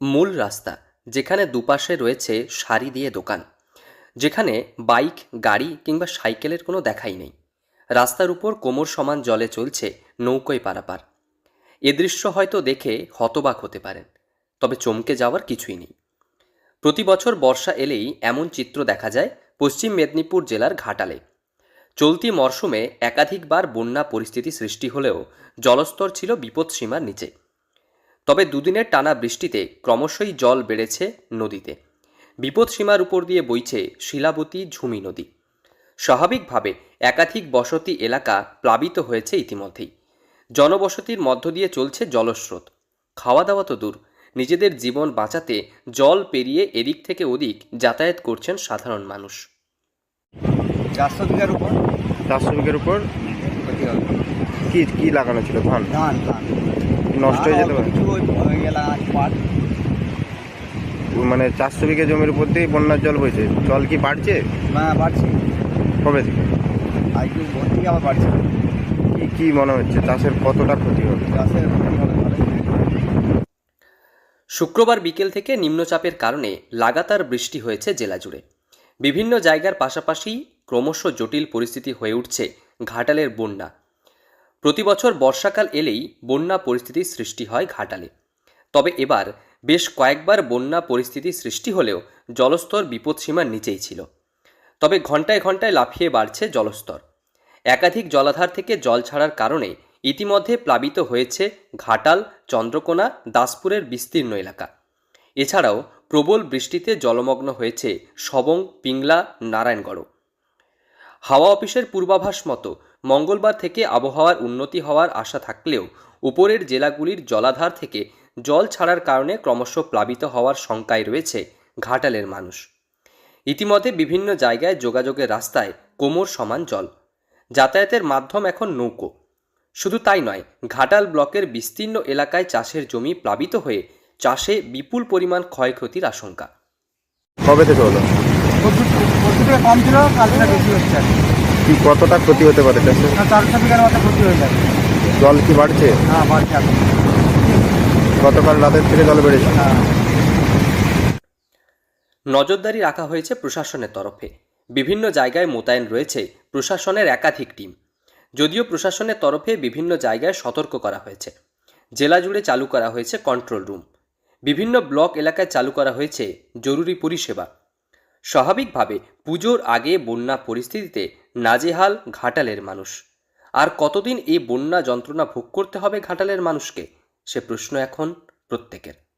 মূল রাস্তা, যেখানে দুপাশে রয়েছে সারি দিয়ে দোকান, যেখানে বাইক, গাড়ি কিংবা সাইকেলের কোনো দেখাই নেই। রাস্তার উপর কোমর সমান জলে চলছে নৌকোয় পারাপার। এ দৃশ্য হয়তো দেখে হতবাক হতে পারেন, তবে চমকে যাওয়ার কিছুই নেই। প্রতি বছর বর্ষা এলেই এমন চিত্র দেখা যায় পশ্চিম মেদিনীপুর জেলার ঘাটালে। চলতি মরশুমে একাধিকবার বন্যা পরিস্থিতি সৃষ্টি হলেও জলস্তর ছিল বিপদসীমার নিচে। তবে দুদিনের টানা বৃষ্টিতে ক্রমশই জল বেড়েছে নদীতে। বিপদসীমার উপর দিয়ে বইছে শিলাবতী ঝুমি নদী। স্বাভাবিকভাবে একাধিক বসতি এলাকা প্লাবিত হয়েছে ইতিমধ্যেই। জনবসতির মধ্য দিয়ে চলছে জলস্রোত। খাওয়া দাওয়া তো দূর নিজেদের জীবন বাঁচাতে জল পেরিয়ে এদিক থেকে ওদিক যাতায়াত করছেন সাধারণ মানুষ। চারশো বিঘার উপর? চারশো বিঘের উপর কি কি লাগানো ছিল ধান? ধান ধান। নষ্ট হয়ে যেতে পারে। মানে চারশো বিঘে জমির উপর দিয়ে বন্যার জল বইছে। জল কি বাড়ছে? হ্যাঁ বাড়ছে। কবে থেকে? আর ভোর থেকে আবার বাড়ছে? কি কি মনে হচ্ছে? চাষের কতটা ক্ষতি হবে? চাষের ক্ষতি হবে শুক্রবার বিকেল থেকে নিম্নচাপের কারণে লাগাতার বৃষ্টি হয়েছে জেলা জুড়ে। বিভিন্ন জায়গার পাশাপাশি ক্রমশ জটিল পরিস্থিতি হয়ে উঠছে ঘাটালের বন্যা। প্রতি বছর বর্ষাকাল এলেই বন্যা পরিস্থিতির সৃষ্টি হয় ঘাটালে। তবে এবার বেশ কয়েকবার বন্যা পরিস্থিতি সৃষ্টি হলেও জলস্তর বিপদসীমার নিচেই ছিল। তবে ঘন্টায় ঘন্টায় লাফিয়ে বাড়ছে জলস্তর। একাধিক জলাধার থেকে জল ছাড়ার কারণে ইতিমধ্যে প্লাবিত হয়েছে ঘাটাল, চন্দ্রকোনা, দাসপুরের বিস্তীর্ণ এলাকা। এছাড়াও প্রবল বৃষ্টিতে জলমগ্ন হয়েছে সবং, পিংলা নারায়ণগড় হাওয়া অফিসের পূর্বাভাস মতো মঙ্গলবার থেকে আবহাওয়ার উন্নতি হওয়ার আশা থাকলেও উপরের জেলাগুলির জলাধার থেকে জল ছাড়ার কারণে ক্রমশ প্লাবিত হওয়ার শঙ্কায় রয়েছে ঘাটালের মানুষ। ইতিমধ্যে বিভিন্ন জায়গায় যোগাযোগের রাস্তায় কোমর সমান জল। যাতায়াতের মাধ্যম এখন নৌকো। শুধু তাই নয়, ঘাটাল ব্লকের বিস্তীর্ণ এলাকায় চাষের জমি প্লাবিত হয়ে চাষে বিপুল পরিমাণ ক্ষয়ক্ষতির আশঙ্কা। কবে থেকে হলো? থেকে কম ছিল কালকে বেশি হচ্ছে আর কি। কি কতটা ক্ষতি হতে পারে না, চারশো বিঘার মতো ক্ষতি হয়ে যাবে। জল কি বাড়ছে? হ্যাঁ বাড়ছে এখন। গতকাল রাতের থেকে জল বেড়েছে। হ্যাঁ। নজরদারি রাখা হয়েছে প্রশাসনের তরফে। বিভিন্ন জায়গায় মোতায়েন রয়েছে প্রশাসনের একাধিক টিম। যদিও প্রশাসনের তরফে বিভিন্ন জায়গায় সতর্ক করা হয়েছে। জেলা জুড়ে চালু করা হয়েছে কন্ট্রোল রুম। বিভিন্ন ব্লক এলাকায় চালু করা হয়েছে জরুরি পরিষেবা। স্বাভাবিকভাবে পুজোর আগে বন্যা পরিস্থিতিতে নাজেহাল ঘাটালের মানুষ। আর কতদিন এই বন্যা যন্ত্রণা ভোগ করতে হবে ঘাটালের মানুষকে? সে প্রশ্ন এখন প্রত্যেকের।